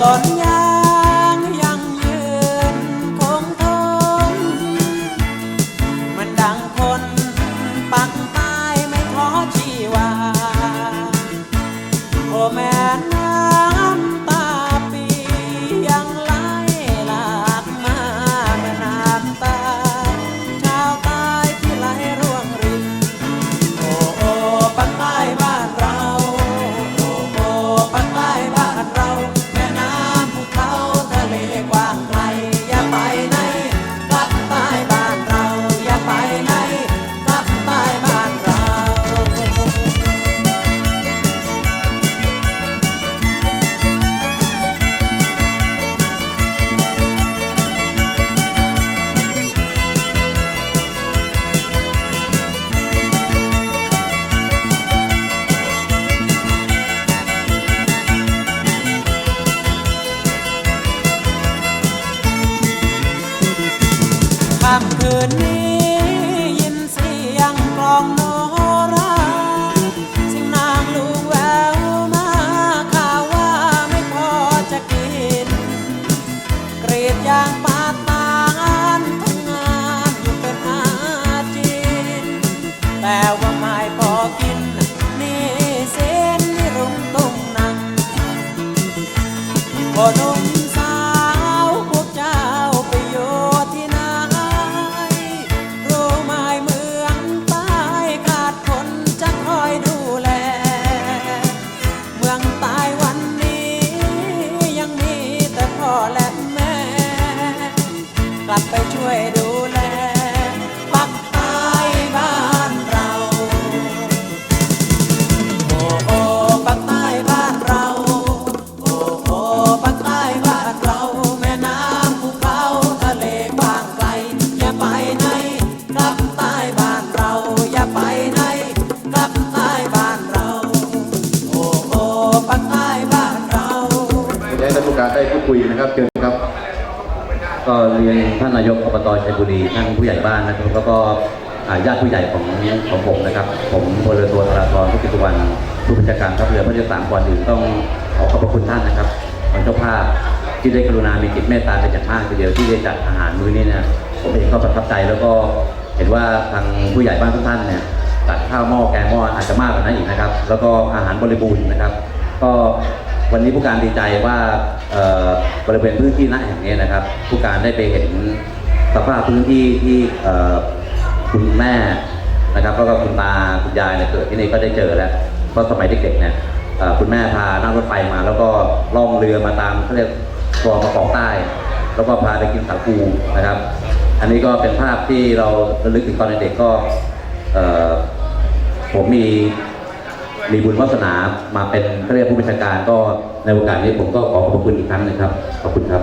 ต้นยา แต่ว่าไม่พอกิน นี่เส้นนี่รุงตุ้งนังพ่อนุ่มสาวพวกเจ้าไปอยู่ที่ไหนรู้ไหมเมืองใต้ขาดคนจะคอยดูแล เมืองใต้วันนี้ยังมีแต่พ่อและแม่ กลับไปช่วยดูแล คุยนะครับเชิญครับก็เรียนท่านนายกอบตชัยบุรีท่านผู้ใหญ่บ้านนะครับแล้วก็ญาติผู้ใหญ่ของของผมนะครับ ผมพลเรือโทธราธรพุทธิสุวรรณผู้บัญชาการทัพเรือพระเรือสามก่อนอื่นต้องขอขอบพระคุณท่านนะครับทางเจ้าภาพที่ได้กรุณามีจิตเมตตาเป็นอย่างมากทีเดียวที่ได้จัดอาหารมื้อนี้เนี่ยผมเองก็ประทับใจแล้วก็เห็นว่าทางผู้ใหญ่บ้านทุกท่านเนี่ยจัดข้าวหม้อแกงหม้ออาจจะมากกว่านั้นอีกนะครับ แล้วก็อาหารบริบูรณ์นะครับ ก็ วันนี้ผู้การดีใจว่าบริเวณพื้นที่ณแห่งนี้นะครับ ผู้การได้ไปเห็นสภาพพื้นที่ที่คุณแม่นะครับแล้วก็คุณตาคุณยายเนี่ยเกิดที่นี่ก็ได้เจอแล้วเพราะสมัยเด็กๆเนี่ยคุณแม่พานั่งรถไฟมา แล้วก็ล่องเรือมาตามเขาเรียกคลองมะกอกใต้ แล้วก็พาไปกินสาคูนะครับ อันนี้ก็เป็นภาพที่เราระลึกถึงตอนเด็กก็ผมมี มีบุญวาสนามาเป็นเขาเรียกผู้บัญชาการก็ในโอกาสนี้ผมก็ขอขอบคุณอีกครั้งหนึงครับ ขอบคุณครับ